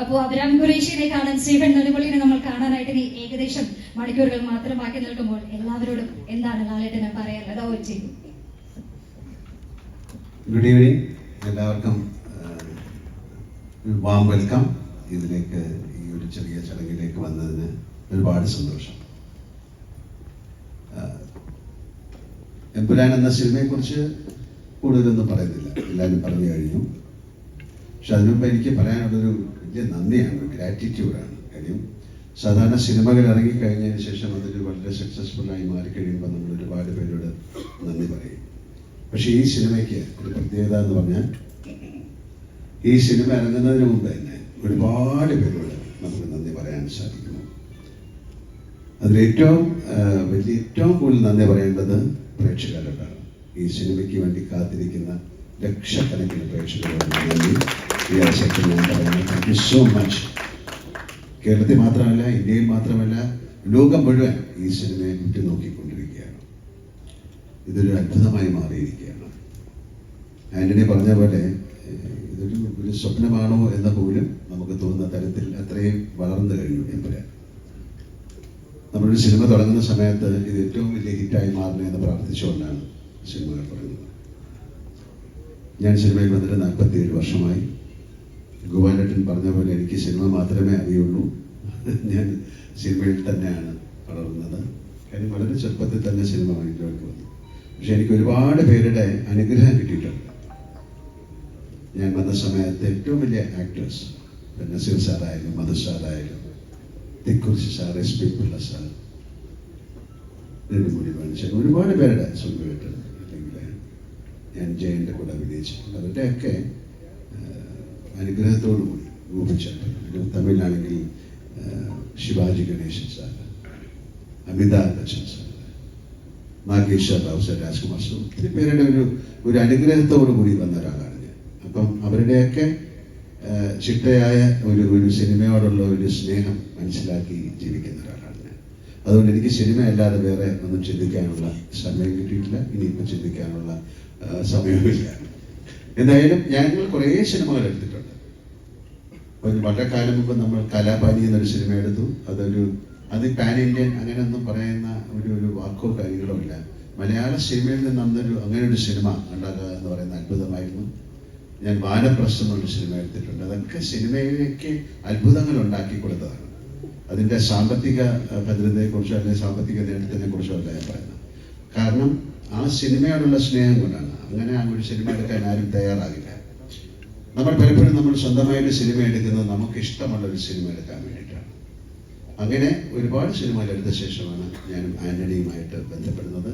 അപ്പോൾ അബ്രാം ഖുറേഷിനെ കാണാൻ സ്റ്റീഫൻ നെടുമള്ളിനെ നമ്മൾ കാണാനായിട്ട് ഇനി ഏകദേശം മണിക്കൂറുകൾ മാത്രം ബാക്കി നിൽക്കുമ്പോൾ എല്ലാവരോടും എന്താണ് ലാലേട്ടന് പറയാനുള്ളത്? ഓ ചെയ്യും ഗുഡ് ഈവനിങ് എല്ലാവർക്കും വാം വെൽക്കം ഇതിലേക്ക് ഈ ഒരു ചെറിയ ചടങ്ങിലേക്ക് വന്നതിന് ഒരുപാട് സന്തോഷം. എമ്പുരാൻ എന്ന സിനിമയെക്കുറിച്ച് കൂടുതലൊന്നും പറയുന്നില്ല. എല്ലാവരും പറഞ്ഞു കഴിഞ്ഞു. പക്ഷെ അതിനുമുമ്പ് എനിക്ക് പറയാനുള്ളൊരു വലിയ നന്ദിയാണ് ഗ്രാറ്റിറ്റ്യൂഡാണ് കാര്യം സാധാരണ സിനിമകൾ ഇറങ്ങിക്കഴിഞ്ഞതിന് ശേഷം അതൊരു വളരെ സക്സസ്ഫുൾ ആയി മാറിക്കഴിയുമ്പോൾ നമ്മൾ ഒരുപാട് പേരോട് നന്ദി പറയും. പക്ഷേ ഈ സിനിമയ്ക്ക് ഒരു പ്രത്യേകത എന്ന് പറഞ്ഞാൽ ഈ സിനിമ ഇറങ്ങുന്നതിന് മുമ്പ് തന്നെ ഒരുപാട് പേരോട് നമുക്ക് നന്ദി പറയാൻ സാധിക്കുന്നു. അതിലേറ്റവും വലിയ ഏറ്റവും കൂടുതൽ നന്ദി പറയേണ്ടത് പ്രേക്ഷകരോടാണ്. ഈ സിനിമയ്ക്ക് വേണ്ടി കാത്തിരിക്കുന്ന ലക്ഷക്കണക്കിന് പ്രേക്ഷകരോട് നന്ദി. താങ്ക് യു സോ മച്ച് കേരളത്തിൽ മാത്രമല്ല ഇന്ത്യയിൽ മാത്രമല്ല ലോകം മുഴുവൻ ഈ സിനിമയെ ഉറ്റുനോക്കിക്കൊണ്ടിരിക്കുകയാണ്. ഇതൊരു അത്ഭുതമായി മാറിയിരിക്കുകയാണ്. ആന്റണി പറഞ്ഞ പോലെ ഇതൊരു ഒരു സ്വപ്നമാണോ എന്ന പോലും നമുക്ക് തോന്നുന്ന തരത്തിൽ അത്രയും വളർന്നു കഴിഞ്ഞു എമ്പുരാൻ നമ്മളൊരു സിനിമ തുടങ്ങുന്ന സമയത്ത് ഇത് ഏറ്റവും വലിയ ഹിറ്റായി മാറണേ എന്ന് പ്രാർത്ഥിച്ചുകൊണ്ടാണ് സിനിമകൾ തുടങ്ങുന്നത്. ഞാൻ സിനിമയിൽ വന്നിട്ട് നാൽപ്പത്തി ഏഴ് വർഷമായി. ഗോപാലട്ടൻ പറഞ്ഞ പോലെ എനിക്ക് സിനിമ മാത്രമേ അറിയുള്ളൂ. ഞാൻ സിനിമയിൽ തന്നെയാണ് വളർന്നത്. കാര്യം വളരെ ചെറുപ്പത്തിൽ തന്നെ സിനിമ വാങ്ങിക്കാൻ വന്നു. പക്ഷെ എനിക്ക് ഒരുപാട് പേരുടെ അനുഗ്രഹം കിട്ടിയിട്ടുണ്ട്. ഞാൻ വന്ന സമയത്ത് ഏറ്റവും വലിയ ആക്ടേഴ്സ് നസീർ സാറായാലും മധു സാറായാലും Thikkurissy sir S P Pillai sir Nedumudi മനുഷ്യൻ ഒരുപാട് പേരുടെ സ്വന്തമായിട്ട് അല്ലെങ്കിൽ ഞാൻ ജയന്റെ കൂടെ അഭിനയിച്ചിട്ടുണ്ട്. അവരുടെയൊക്കെ അനുഗ്രഹത്തോടു രൂപിച്ച തമിഴിലാണെങ്കിൽ Sivaji Ganesan sir Amitabh Bachchan sir Nageshwar Rao sir Rajkumar sir ഒത്തിരി പേരുടെ ഒരു ഒരു അനുഗ്രഹത്തോടു കൂടി വന്ന ഒരാളാണ് ഞാൻ. അപ്പം അവരുടെയൊക്കെ ചിട്ടയായ ഒരു ഒരു സിനിമയോടുള്ള ഒരു സ്നേഹം മനസ്സിലാക്കി ജീവിക്കുന്ന ഒരാളാണ് ഞാൻ. അതുകൊണ്ട് എനിക്ക് സിനിമ അല്ലാതെ വേറെ ഒന്നും ചിന്തിക്കാനുള്ള സമയം കിട്ടിയിട്ടില്ല. ഇനിയിപ്പോൾ ചിന്തിക്കാനുള്ള സമയവുമില്ല. എന്തായാലും ഞങ്ങൾ കുറേ സിനിമകൾ എടുത്തിട്ടുണ്ട്. വളരെ കാലം മുമ്പ് നമ്മൾ കലാപാനി എന്നൊരു സിനിമ എടുത്തു. അതൊരു അത് പാൻ ഇന്ത്യൻ അങ്ങനെയൊന്നും പറയുന്ന ഒരു ഒരു വാക്കോ കാര്യങ്ങളോ ഇല്ല. മലയാള സിനിമയിൽ നിന്ന് അന്നൊരു അങ്ങനെ ഒരു സിനിമ ഉണ്ടാക്കുക എന്ന് പറയുന്ന അത്ഭുതമായിരുന്നു. ഞാൻ വാനപ്രസ്ഥം എന്നൊരു സിനിമ എടുത്തിട്ടുണ്ട്. അതൊക്കെ സിനിമയിലേക്ക് അത്ഭുതങ്ങൾ ഉണ്ടാക്കി കൊടുത്തതാണ്. അതിന്റെ സാമ്പത്തിക ഭദ്രതയെക്കുറിച്ചോ അല്ലെങ്കിൽ സാമ്പത്തിക നേട്ടത്തിനെ കുറിച്ചോ അല്ല ഞാൻ പറയുന്നത്. കാരണം ആ സിനിമയോടുള്ള സ്നേഹം കൊണ്ടാണ്. അങ്ങനെ ഒരു സിനിമ എടുക്കാൻ ആരും തയ്യാറാകില്ല. നമ്മൾ പലപ്പോഴും നമ്മൾ സ്വന്തമായിട്ട് സിനിമ എടുക്കുന്നത് നമുക്ക് ഇഷ്ടമുള്ള ഒരു സിനിമ എടുക്കാൻ വേണ്ടിയിട്ടാണ്. അങ്ങനെ ഒരുപാട് സിനിമകൾ എടുത്ത ശേഷമാണ് ഞാനും ആന്റണിയുമായിട്ട് ബന്ധപ്പെടുന്നത്.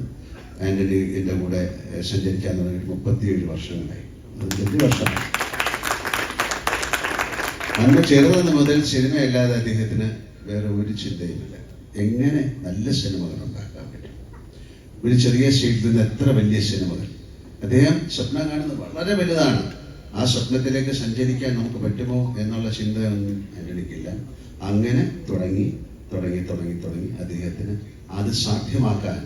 ആന്റണി എന്റെ കൂടെ സഞ്ചരിക്കാൻ തുടങ്ങിയിട്ട് മുപ്പത്തിയേഴ് വർഷങ്ങളായി. മുപ്പത്തി വർഷം അന്ന് ചെറുതെന്ന് മുതൽ സിനിമയല്ലാതെ അദ്ദേഹത്തിന് വേറെ ഒരു ചിന്തയുമില്ല. എങ്ങനെ നല്ല പറ്റും ഒരു ചെറിയ സ്റ്റേറ്റിൽ എത്ര വലിയ സിനിമകൾ അദ്ദേഹം സ്വപ്നം കാണുന്നത് വളരെ വലുതാണ്. ആ സ്വപ്നത്തിലേക്ക് സഞ്ചരിക്കാൻ നമുക്ക് പറ്റുമോ എന്നുള്ള ചിന്തയൊന്നും ആന്റണിക്കില്ല അങ്ങനെ തുടങ്ങി തുടങ്ങി തുടങ്ങി തുടങ്ങി അദ്ദേഹത്തിന് അത് സാധ്യമാക്കാൻ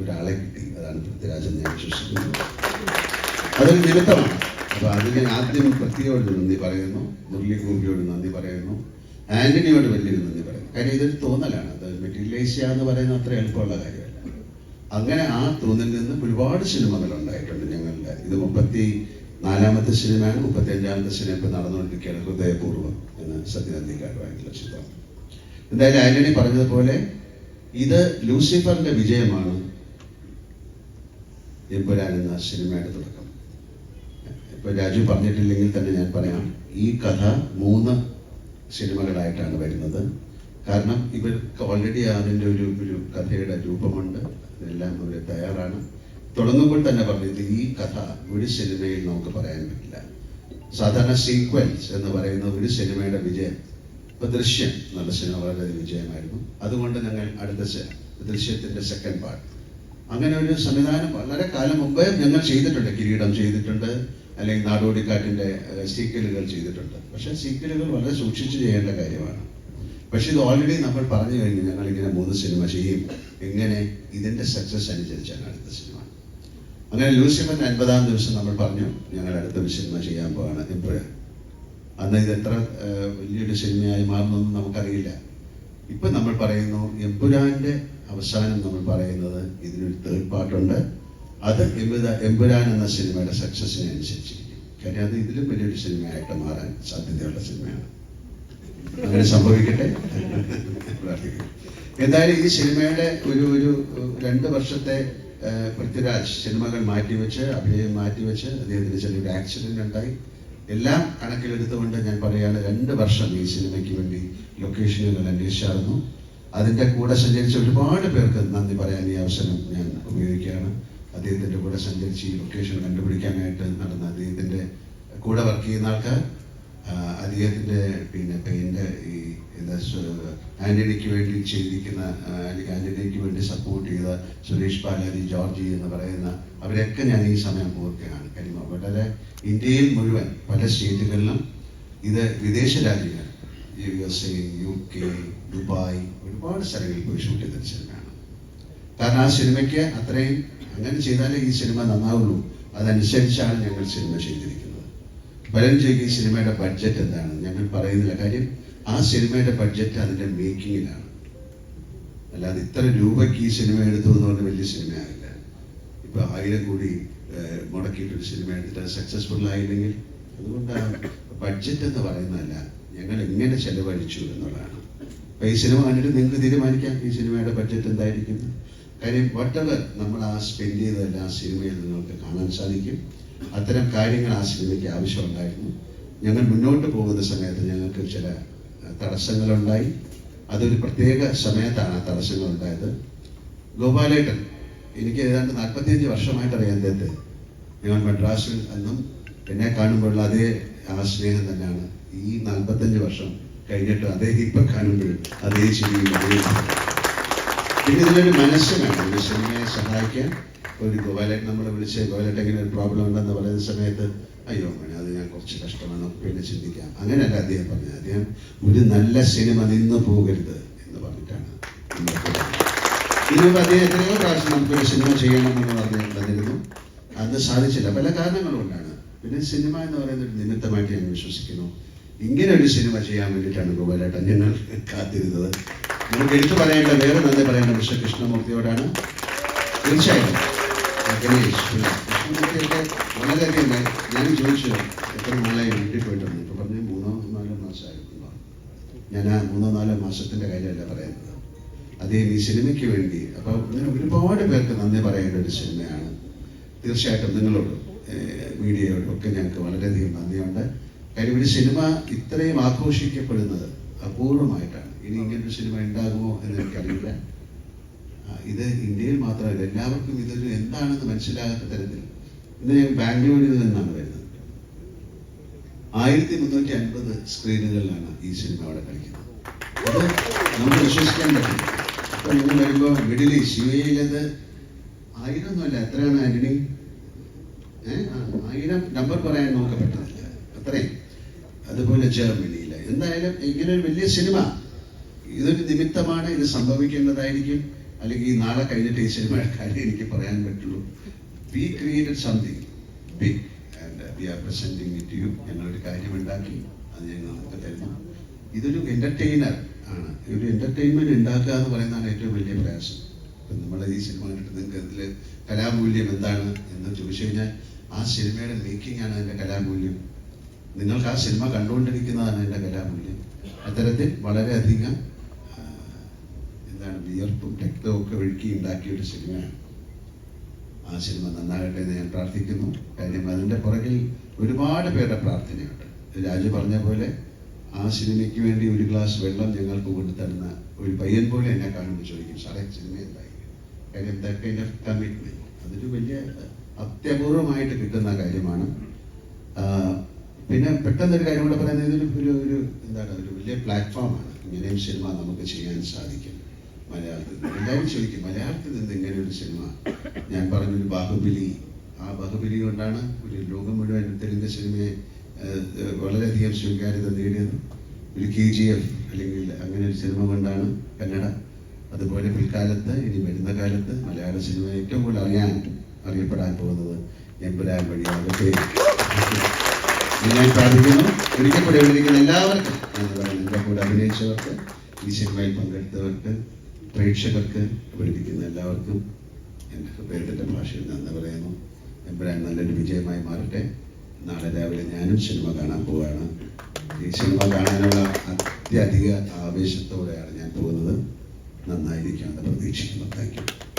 ഒരാളെ കിട്ടി. അതാണ് പൃഥ്വിരാജൻ ഞാൻ വിശ്വസിക്കുന്നത് അതൊരു നിമിത്തമാണ്. അപ്പൊ ഞാൻ ആദ്യം പൃഥ്വിയോട് നന്ദി പറയുന്നു മുരളി ഗോപിയോട് നന്ദി പറയുന്നു ആന്റണിയോട് വലിയൊരു നന്ദി പറയുന്നു. കാര്യം ഇതൊരു തോന്നലാണ്. അത് മെറ്റീരിയലൈസ് ചെയ്യുക എന്ന് പറയുന്നത് അത്ര എളുപ്പമുള്ള കാര്യമല്ല. അങ്ങനെ ആ തോന്നലിൽ നിന്ന് ഒരുപാട് സിനിമകൾ ഉണ്ടായിട്ടുണ്ട് ഞങ്ങളുടെ. ഇത് മുപ്പത്തി നാലാമത്തെ സിനിമയാണ് മുപ്പത്തി അഞ്ചാമത്തെ സിനിമ ഇപ്പൊ നടന്നുകൊണ്ടിരിക്കുകയാണ് ഹൃദയപൂർവം എന്ന സത്യനന്ദിക്കാരുമായിട്ടുള്ള ചിത്രം. എന്തായാലും ആന്റണി പറഞ്ഞതുപോലെ ഇത് ലൂസിഫറിന്റെ വിജയമാണ്. എമ്പുരാൻ എന്ന സിനിമയുടെ തുടക്കം. ഇപ്പൊ രാജു പറഞ്ഞിട്ടില്ലെങ്കിൽ തന്നെ ഞാൻ പറയാം ഈ കഥ മൂന്ന് സിനിമകളായിട്ടാണ് വരുന്നത്. കാരണം ഇവർക്ക് ഓൾറെഡി അതിന്റെ ഒരു ഒരു കഥയുടെ രൂപമുണ്ട്. ഇതെല്ലാം കൂടി തയ്യാറാണ്. തുടങ്ങുമ്പോൾ തന്നെ പറഞ്ഞത് ഈ കഥ ഒരു സിനിമയിൽ നമുക്ക് പറയാൻ പറ്റില്ല. സാധാരണ സീക്വൻസ് എന്ന് പറയുന്ന ഒരു സിനിമയുടെ വിജയം ഇപ്പൊ ദൃശ്യം നല്ല സിനിമ വളരെ വിജയമായിരുന്നു. അതുകൊണ്ട് ഞങ്ങൾ അടുത്ത ദൃശ്യത്തിന്റെ സെക്കൻഡ് പാർട്ട് അങ്ങനെ ഒരു സംവിധാനം വളരെ കാലം മുമ്പേ ഞങ്ങൾ ചെയ്തിട്ടുണ്ട് കിരീടം ചെയ്തിട്ടുണ്ട് അല്ലെങ്കിൽ നാടോടിക്കാറ്റിന്റെ സീക്വലുകൾ ചെയ്തിട്ടുണ്ട്. പക്ഷെ സീക്വലുകൾ വളരെ സൂക്ഷിച്ചു ചെയ്യേണ്ട കാര്യമാണ്. പക്ഷെ ഇത് ഓൾറെഡി നമ്മൾ പറഞ്ഞു കഴിഞ്ഞു ഞങ്ങൾ ഇങ്ങനെ മൂന്ന് സിനിമ ചെയ്യും എങ്ങനെ ഇതിന്റെ സക്സസ് അനുസരിച്ചാണ് അടുത്ത സിനിമ അങ്ങനെ ലൂസിഫറിന്റെ അൻപതാം ദിവസം നമ്മൾ പറഞ്ഞു ഞങ്ങൾ അടുത്തൊരു സിനിമ ചെയ്യാൻ പോവാണ്. എംപുരാൻ അന്ന് ഇത് എത്ര വലിയൊരു സിനിമയായി മാറുന്നൊന്നും നമുക്കറിയില്ല. ഇപ്പൊ നമ്മൾ പറയുന്നു എമ്പുരാന്റെ അവസാനം നമ്മൾ പറയുന്നത് ഇതിനൊരു തേർഡ് പാർട്ടുണ്ട് അത് എമ്പുരാ എമ്പുരാൻ എന്ന സിനിമയുടെ സക്സസിനെ അനുസരിച്ചിരിക്കും. കാര്യം അത് ഇതിലും വലിയൊരു സിനിമയായിട്ട് മാറാൻ സാധ്യതയുള്ള സിനിമയാണ് അങ്ങനെ സംഭവിക്കട്ടെ? പ്രാർത്ഥിക്കുന്നു എന്തായാലും ഈ സിനിമയുടെ ഒരു ഒരു രണ്ട് വർഷത്തെ പൃഥ്വിരാജ് സിനിമകൾ മാറ്റിവെച്ച് അഭിനയം മാറ്റിവെച്ച് അദ്ദേഹത്തിന് ചെറിയൊരു ആക്സിഡന്റ് ഉണ്ടായി. എല്ലാം കണക്കിലെടുത്തുകൊണ്ട് ഞാൻ പറയുകയാണ് രണ്ട് വർഷം ഈ സിനിമയ്ക്ക് വേണ്ടി ലൊക്കേഷനുകൾ അന്വേഷിച്ചായിരുന്നു. അതിന്റെ കൂടെ സഞ്ചരിച്ച ഒരുപാട് പേർക്ക് നന്ദി പറയാൻ ഈ അവസരം ഞാൻ ഉപയോഗിക്കുകയാണ്. അദ്ദേഹത്തിന്റെ കൂടെ സഞ്ചരിച്ച് ഈ ലൊക്കേഷൻ കണ്ടുപിടിക്കാനായിട്ട് നടന്ന അദ്ദേഹത്തിന്റെ കൂടെ വർക്ക് ചെയ്യുന്ന ആൾക്കാർ ആ, അദ്ദേഹത്തിന്റെ പിന്നെ പെയിന്റ് ഈ എന്താ ആന്റണിക്ക് വേണ്ടി ചെയ്തിരിക്കുന്ന അല്ലെങ്കിൽ ആന്റണിക്ക് വേണ്ടി സപ്പോർട്ട് ചെയ്ത സുരേഷ് പാലാജി ജോർജി എന്ന് പറയുന്ന അവരെയൊക്കെ ഞാൻ ഈ സമയം ഓർക്കുകയാണ് കാര്യം വളരെ ഇന്ത്യയിൽ മുഴുവൻ പല സ്റ്റേറ്റുകളിലും ഇത് വിദേശ രാജ്യങ്ങൾ U S A U K Dubai ഒരുപാട് സ്ഥലങ്ങളിൽ പോയി ഷൂട്ട് ചെയ്ത സിനിമയാണ് കാരണം ആ സിനിമയ്ക്ക് അത്രയും അങ്ങനെ ചെയ്താലേ ഈ സിനിമ നന്നാവുള്ളൂ. അതനുസരിച്ചാണ് ഞങ്ങൾ സിനിമ ചെയ്തിരിക്കുന്നത്. പലരും സിനിമയുടെ ബഡ്ജറ്റ് എന്താണ്? ഞങ്ങൾ പറയുന്നില്ല. കാര്യം ആ സിനിമയുടെ ബഡ്ജറ്റ് അതിന്റെ മേക്കിങ്ങിലാണ് അല്ലാതെ ഇത്ര രൂപയ്ക്ക് ഈ സിനിമ എടുത്തു എന്ന് പറഞ്ഞ വലിയ സിനിമയാകില്ല ഇപ്പൊ ആയിരം കോടി മുടക്കിയിട്ടൊരു സിനിമ എടുത്തിട്ട് സക്സസ്ഫുൾ ആയില്ലെങ്കിൽ അതുകൊണ്ടാണ് ബഡ്ജറ്റ് എന്ന് പറയുന്നതല്ല. ഞങ്ങൾ എങ്ങനെ ചെലവഴിച്ചു എന്നുള്ളതാണ്. അപ്പൊ ഈ സിനിമ കണ്ടിട്ട് നിങ്ങൾക്ക് തീരുമാനിക്കാം. ഈ സിനിമയുടെ ബഡ്ജറ്റ് എന്തായിരിക്കും? കാര്യം വട്ടവർ നമ്മൾ ആ സ്പെൻഡ് ചെയ്തതെല്ലാം ആ സിനിമയിൽ നിങ്ങൾക്ക് കാണാൻ സാധിക്കും. അത്തരം കാര്യങ്ങൾ ആ സിനിമയ്ക്ക് ആവശ്യമുണ്ടായിരുന്നു. ഞങ്ങൾ മുന്നോട്ട് പോകുന്ന സമയത്ത് ഞങ്ങൾക്ക് ചില തടസ്സങ്ങളുണ്ടായി. അതൊരു പ്രത്യേക സമയത്താണ് ആ തടസ്സങ്ങൾ ഉണ്ടായത് ഗോപാലേട്ടൻ എനിക്ക് ഏതാണ്ട് നാൽപ്പത്തിയഞ്ച് വർഷമായിട്ട് അറിയാൻ അദ്ദേഹത്തെ. ഞങ്ങൾ മദ്രാസിൽ അന്നും എന്നെ കാണുമ്പോഴുള്ള അതേ ആ സ്നേഹം തന്നെയാണ്. ഈ നാൽപ്പത്തഞ്ച് വർഷം കഴിഞ്ഞിട്ട് അതേ ഇപ്പൊ കാണുമ്പോഴും അതേ ചിരിയും അതേ പിന്നെ ഇതിലൊരു മനസ്സ് വേണം സിനിമയെ സഹായിക്കാൻ. ഒരു ഗോപാലേട്ടൻ നമ്മളെ വിളിച്ച് ഗോപാലേട്ടൻ ഇങ്ങനെ ഒരു പ്രോബ്ലം ഉണ്ടെന്ന് പറയുന്ന സമയത്ത് അയ്യോ മണി അത് ഞാൻ കുറച്ച് കഷ്ടമാണ് പിന്നെ ചിന്തിക്കാം. അങ്ങനെയല്ല അദ്ദേഹം പറഞ്ഞത്. അദ്ദേഹം ഒരു നല്ല സിനിമ നിന്ന് പോകരുത് എന്ന് പറഞ്ഞിട്ടാണ് പോകുന്നത്. അദ്ദേഹം എത്രയോ പ്രാവശ്യം നമുക്കൊരു സിനിമ ചെയ്യണമെന്ന് അദ്ദേഹം തന്നിരുന്നു അത് സാധിച്ചില്ല. പല കാരണങ്ങളുണ്ടാണ് പിന്നെ സിനിമ എന്ന് പറയുന്ന ഒരു നിമിത്തമായിട്ട് ഞാൻ വിശ്വസിക്കുന്നു. ഇങ്ങനെ ഒരു സിനിമ ചെയ്യാൻ വേണ്ടിയിട്ടാണ് ഗോപാലേട്ടൻ ഞങ്ങൾ കാത്തിരുന്നത്. നമുക്ക് എടുത്തു പറയേണ്ട വേറെ നന്ദി പറയേണ്ട മിസ്റ്റർ കൃഷ്ണമൂർത്തിയോടാണ് തീർച്ചയായിട്ടും ഗണേഷ് കൃഷ്ണമൂർത്തിയൊക്കെ വളരെയധികം ഞാൻ- ചോദിച്ചു എത്ര നാളായി വീട്ടിൽ പോയിട്ടുണ്ട് ഇപ്പം പറഞ്ഞു മൂന്നോ നാലോ മാസമായിരുന്നു ഞാൻ ആ മൂന്നോ നാലോ മാസത്തിന്റെ കാര്യമല്ല പറയുന്നത്. അദ്ദേഹം ഈ സിനിമയ്ക്ക് വേണ്ടി അപ്പോൾ ഇങ്ങനെ ഒരുപാട് പേർക്ക് നന്ദി പറയേണ്ട ഒരു സിനിമയാണ്. തീർച്ചയായിട്ടും നിങ്ങളോടും മീഡിയയോടും ഞങ്ങൾക്ക് വളരെയധികം നന്ദിയുണ്ട് കാര്യം ഒരു സിനിമ ഇത്രയും ആഘോഷിക്കപ്പെടുന്നത് അപൂർവമായിട്ടാണ് ഇനി ഇങ്ങനൊരു സിനിമ ഉണ്ടാകുമോ എന്ന് എനിക്കറിയില്ല ഇത് ഇന്ത്യയിൽ മാത്രമല്ല എല്ലാവർക്കും ഇതൊരു എന്താണെന്ന് മനസ്സിലാകാത്ത തരത്തിൽ. ഇന്ന് ഞാൻ ബാംഗ്ലൂരിൽ നിന്നാണ് വരുന്നത്. ആയിരത്തി മുന്നൂറ്റി അൻപത് സ്ക്രീനുകളിലാണ് ഈ സിനിമ അവിടെ കളിക്കുന്നത്. അത് നമുക്ക് വിശ്വസിക്കാൻ പറ്റും. അപ്പൊ നിങ്ങൾ വരുമ്പോൾ മിഡിൽ ഈസ്റ്റ് യു എയിലത് ആയിരം ഒന്നുമല്ല എത്രയാണ് ആന്റണി? ആയിരം നമ്പർ പറയാൻ നമുക്ക് അത്രയും അതുപോലെ ജർമ്മനിയിൽ എന്തായാലും ഇങ്ങനെ ഒരു വലിയ സിനിമ. ഇതൊരു നിമിത്തമാണ് ഇത് സംഭവിക്കേണ്ടതായിരിക്കും. അല്ലെങ്കിൽ ഈ നാളെ കഴിഞ്ഞിട്ട് ഈ സിനിമയുടെ എനിക്ക് പറയാൻ പറ്റുള്ളൂ. We created something big and we are presenting it you ഞങ്ങളൊരു കാര്യം ഉണ്ടാക്കി അത് ഞങ്ങൾ നമുക്ക് തരുന്നു. ഇതൊരു എന്റർടൈനർ ആണ്. ഒരു എന്റർടൈൻമെന്റ് ഉണ്ടാക്കുക എന്ന് പറയുന്നതാണ് ഏറ്റവും വലിയ പ്രയാസം. ഇപ്പം നമ്മൾ ഈ സിനിമ കണ്ടിട്ട് നിങ്ങൾക്ക് ഇതിൽ കലാമൂല്യം എന്താണ് എന്ന് ചോദിച്ചു കഴിഞ്ഞാൽ ആ സിനിമയുടെ മേക്കിംഗ് ആണ് അതിന്റെ കലാമൂല്യം. നിങ്ങൾക്ക് ആ സിനിമ കണ്ടുകൊണ്ടിരിക്കുന്നതാണ് അതിന്റെ കലാമൂല്യം. അത്തരത്തിൽ വളരെയധികം വിയർപ്പും രക്തവും ഒക്കെ ഒഴുക്കി ഉണ്ടാക്കിയ ഒരു സിനിമയാണ്. ആ സിനിമ നന്നാകട്ടെ എന്ന് ഞാൻ പ്രാർത്ഥിക്കുന്നു. കാര്യം അതിന്റെ പുറകിൽ ഒരുപാട് പേരുടെ പ്രാർത്ഥനയുണ്ട്. രാജു പറഞ്ഞ പോലെ ആ സിനിമയ്ക്ക് വേണ്ടി ഒരു ഗ്ലാസ് വെള്ളം ഞങ്ങൾക്ക് കൊണ്ടുതരുന്ന ഒരു പയ്യൻ പോലെ എന്നെ കാണുമ്പോൾ ചോദിക്കും സാറേ സിനിമ എന്തായി കാര്യം ദാറ്റ് കൈൻഡ് ഓഫ് കമ്മിറ്റ്മെന്റ് അതൊരു വലിയ അത്യപൂർവമായിട്ട് കിട്ടുന്ന കാര്യമാണ്. പിന്നെ പെട്ടെന്നൊരു കാര്യം കൂടെ പറയുന്നത് ഒരു ഒരു എന്താണ് ഒരു വലിയ പ്ലാറ്റ്ഫോമാണ് ഇങ്ങനെയും സിനിമ നമുക്ക് ചെയ്യാൻ സാധിക്കും. മലയാളത്തിൽ എല്ലാവരും ചോദിക്കും മലയാളത്തിൽ നിന്ന് ഇങ്ങനെ ഒരു സിനിമ ഞാൻ പറഞ്ഞൊരു ബാഹുബലി. ആ ബാഹുബലി കൊണ്ടാണ് ഒരു ലോകം മുഴുവൻ തെലുങ്ക് സിനിമയെ വളരെയധികം സ്വീകാര്യത നേടിയത്. ഒരു കെ ജി എഫ് അല്ലെങ്കിൽ അങ്ങനെ ഒരു സിനിമ കൊണ്ടാണ് കന്നഡ. അതുപോലെ പിൽക്കാലത്ത് ഇനി വരുന്ന കാലത്ത് മലയാള സിനിമ ഏറ്റവും കൂടുതൽ അറിയാൻ അറിയപ്പെടാൻ പോകുന്നത് എമ്പുരാൻ വഴിയാകട്ടെ ഞാൻ പ്രാർത്ഥിക്കുന്നു. ഒരിക്കൽ എല്ലാവർക്കും എന്ന് പറയുന്നത് എന്റെ കൂടെ അഭിനയിച്ചവർക്ക് ഈ സിനിമയിൽ പങ്കെടുത്തവർക്ക് പ്രേക്ഷകർക്ക് പഠിപ്പിക്കുന്ന എല്ലാവർക്കും എന്റെ ഹൃദയത്തിന്റെ ഭാഷയിൽ നന്ദി പറയുന്നു. എപ്പോഴാണ് നല്ലൊരു വിജയമായി മാറട്ടെ. നാളെ രാവിലെ ഞാനും സിനിമ കാണാൻ പോവുകയാണ്. ഈ സിനിമ കാണാനുള്ള അത്യധിക ആവേശത്തോടെയാണ് ഞാൻ പോകുന്നത്. നന്നായിരിക്കുമെന്ന് പ്രതീക്ഷിക്കുന്നു. Thank you.